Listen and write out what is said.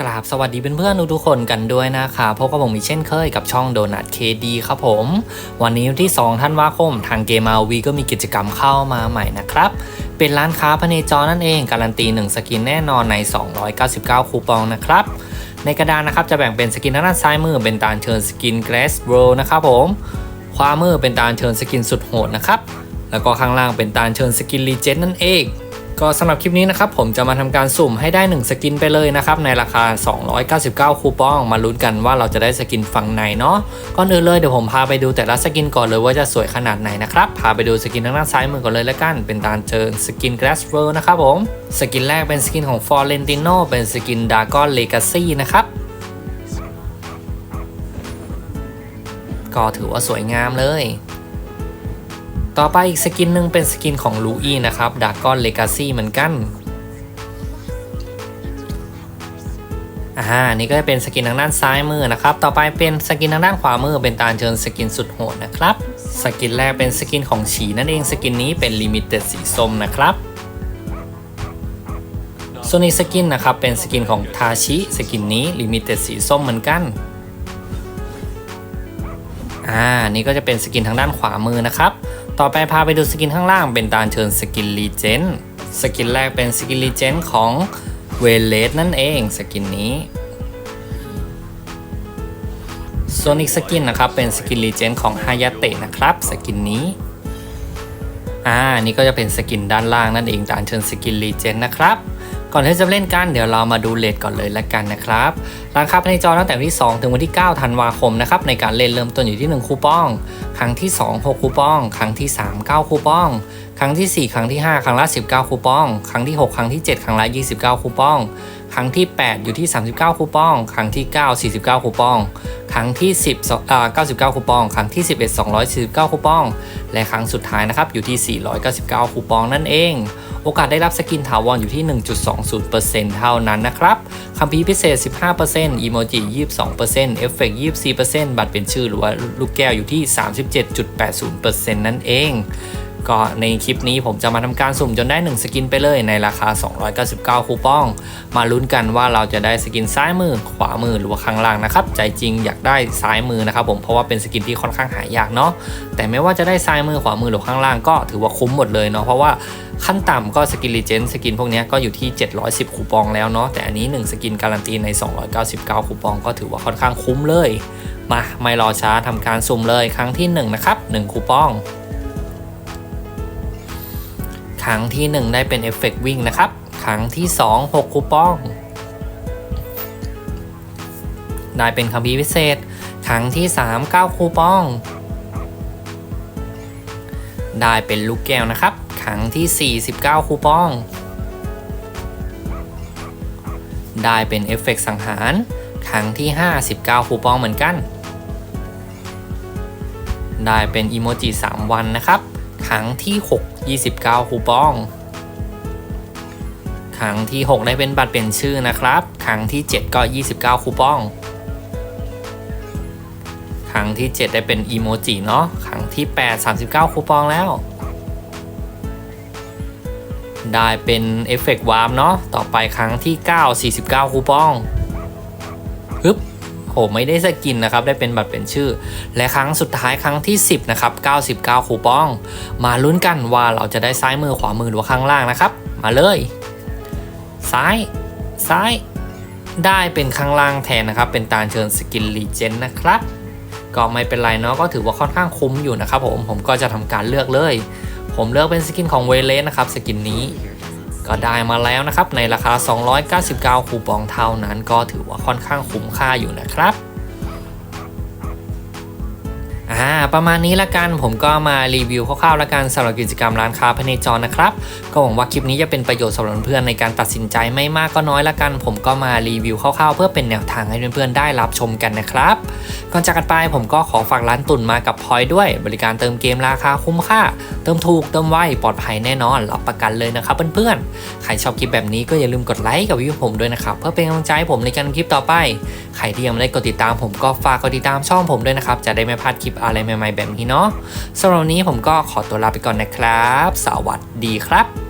กราบสวัสดีเพื่อนๆทุกๆคนกันด้วยนะคะพบกับผมอีกเช่นเคยกับช่องโดนัทเคดีครับผม วันนี้ที่2ธันวาคมทางเกม RV ก็มีกิจกรรมเข้ามาใหม่นะครับ เป็นร้านค้าพเนจรนั่นเองการันตี 1 สกินแน่นอนใน 299 คูปองนะครับ ในกระดานนะครับจะแบ่งเป็นสกินด้านซ้ายมือเป็นตาเชิญสกิน Glass Roll นะครับผมขวามือเป็นตาเชิญสกินสุดโหดนะครับแล้วก็ข้างล่างเป็นตาเชิญสกิน Legend นั่นเอง ก็สำหรับคลิปนี้นะครับผมจะมาทำการสุ่มให้ได้ 1 สกินไปเลยนะครับในราคา 299 คูปองมาลุ้นกันว่าเราจะได้สกินฝั่งไหนเนาะก่อนอื่นเลยเดี๋ยวผมพาไปดูแต่ละสกินก่อนเลยว่าจะสวยขนาดไหนนะครับพาไปดูสกินทางด้านซ้ายมือก่อนเลยแล้วกัน เป็นตาลเจอสกิน Glass w o r l d นะครับผมสกินแรกเป็นสกินของ Florentino เป็นสกิน Dragon Legacy นะครับก็ถือว่าสวยงามเลย ต่อไปอีกสกินหนึ่งเป็นสกินของลูอี้นะครับดากอนเลกาซี่เหมือนกันอ่านี่ก็จะเป็นสกินทางด้านซ้ายมือนะครับ ต่อไปเป็นสกินทางด้านขวามือเป็นตาเชิญสกินสุดโหดนะครับ สกินแรกเป็นสกินของฉีนั่นเองสกินนี้เป็นลิมิเต็ดสีส้มนะครับส่วนอีกสกินนะครับเป็นสกินของทาชิสกินนี้ลิมิเต็ดสีส้มเหมือนกันอ่านี่ก็จะเป็นสกินทางด้านขวามือนะครับ ต่อไปพาไปดูสกินข้างล่างเป็นตาเชิญสกินรีเจนสกินแรกเป็นสกินรีเจนของเวเลสนั่นเองสกินนี้ ส่วนอีกสกินนะครับเป็นสกินรีเจนของฮายาเตะนะครับสกินนี้อ่านี่ก็จะเป็นสกินด้านล่างนั่นเองตามเชิญสกินรีเจนนะครับ ก่อนที่จะเล่นกันเดี๋ยวเรามาดูเลทก่อนเลยละกันนะครับราคาภายในจอตั้งแต่วันที่ 2 ถึงวันที่ 9 ธันวาคมนะครับในการเล่นเริ่มต้นอยู่ที่ 1 คูปอง ครั้งที่ 2 6 คูปอง ครั้งที่ 3 9 คูปอง ครั้งที่ 4 ครั้งที่ 5 ครั้งละ 19 คูปอง ครั้งที่ 6 ครั้งที่ 7 ครั้งละ 29 คูปอง ครั้งที่ 8 อยู่ที่ 39 คูปอง ครั้งที่ 9 49 คูปอง ครั้งที่ 10อ่า99 คูปอง ครั้งที่ 11 249 คูปอง และครั้งสุดท้ายนะครับอยู่ที่ 499 คูปองนั่นเอง โอกาสได้รับสกินถาวรอยู่ที่ 1.20%เท่านั้นนะครับคัมภีร์พิเศษ 15%อีโมจิ 22%เอฟเฟกต์24%บัตรเป็นชื่อหรือว่าลูกแก้วอยู่ที่ 37.80%นั่นเอง ก็ในคลิปนี้ผมจะมาทำการสุ่มจนได้ 1 สกินไปเลยในราคา 299 คูปอง มาลุ้นกันว่าเราจะได้สกินซ้ายมือ ขวามือหรือว่าข้างล่างนะครับ ใจจริงอยากได้ซ้ายมือนะครับผมเพราะว่าเป็นสกินที่ค่อนข้างหายากเนาะแต่ไม่ว่าจะได้ซ้ายมือขวามือหรือข้างล่างก็ถือว่าคุ้มหมดเลยเนาะเพราะว่าขั้นต่ำก็สกินรีเจนสกินพวกนี้ก็อยู่ที่ 710 คูปองแล้วเนาะแต่อันนี้ 1 สกินการันตีใน 299 คูปองก็ถือว่าค่อนข้างคุ้มเลย มาไม่รอช้าทำการสุ่มเลยครั้งที่ 1 นะครับ 1 คูปอง ครั้งที่ 1 ได้เป็นเอฟเฟกวิ่งนะครับ ครั้งที่ 2 6 คูปอง ได้เป็นคัมภีพิเศษ ครั้งที่ 3 9 คูปอง ได้เป็นลูกแก้วนะครับ ครั้งที่49คูปอง ได้เป็นเอฟเฟกสังหาร ครั้งที่59คูปองเหมือนกัน ได้เป็นอีโมจิ3วันนะครับ ครั้งที่ 6 29 คูปอง ครั้งที่ 6 ได้เป็นบัตรเปลี่ยนชื่อนะครับ ครั้งที่ 7 ก็ 29 คูปอง ครั้งที่ 7 ได้เป็นอีโมจิเนาะ ครั้งที่ 8 39 คูปองแล้ว ได้เป็นเอฟเฟกต์วาร์มเนาะ ต่อไปครั้งที่ 9 49 คูปอง โหไม่ได้สกินนะครับ ได้เป็นบัตรเป็นชื่อ และครั้งสุดท้ายครั้งที่ 10นะครับ99 คูปอง มาลุ้นกันว่าเราจะได้ซ้ายมือขวามือหรือว่าข้างล่างนะครับ มาเลย ซ้าย ซ้าย ได้เป็นข้างล่างแทนนะครับ เป็นตาเชิญสกินรีเจนนะครับ ก็ไม่เป็นไรเนาะก็ถือว่าค่อนข้างคุ้มอยู่นะครับผมผมก็จะทำการเลือกเลย ผมเลือกเป็นสกินของเวเลสนะครับสกินนี้ ก็ได้มาแล้วนะครับ ในราคา 299 คูปองเท่านั้นก็ถือว่าค่อนข้างคุ้มค่าอยู่นะครับอ่าประมาณนี้ละกันผมก็มารีวิวคร่าวๆละกันสำหรับกิจกรรมร้านค้าภายในจอนะครับ ก็หวังว่าคลิปนี้จะเป็นประโยชน์สำหรับเพื่อนในการตัดสินใจไม่มากก็น้อยละกัน ผมก็มารีวิวคร่าวๆเพื่อเป็นแนวทางให้เพื่อนๆได้รับชมกันนะครับ ก่อนจากกันไปผมก็ขอฝากร้านตุ่นมากับพอยด้วย บริการเติมเกมราคาคุ้มค่า เติมถูกเติมไวปลอดภัยแน่นอนรับประกันเลยนะครับเพื่อนๆ ใครชอบคลิปแบบนี้ก็อย่าลืมกดไลค์กับวิวผมด้วยนะครับเพื่อเป็นกำลังใจให้ผมในการทำคลิปต่อไป ใครที่ยังไม่ได้กดติดตามผมก็ฝากกดติดตามช่องผมด้วยนะครับจะได้ไม่พลาดคลิปอะไรใหม่ๆแบบนี้เนาะสำหรับวันนี้ผมก็ขอตัวลาไปก่อนนะครับ สวัสดีครับ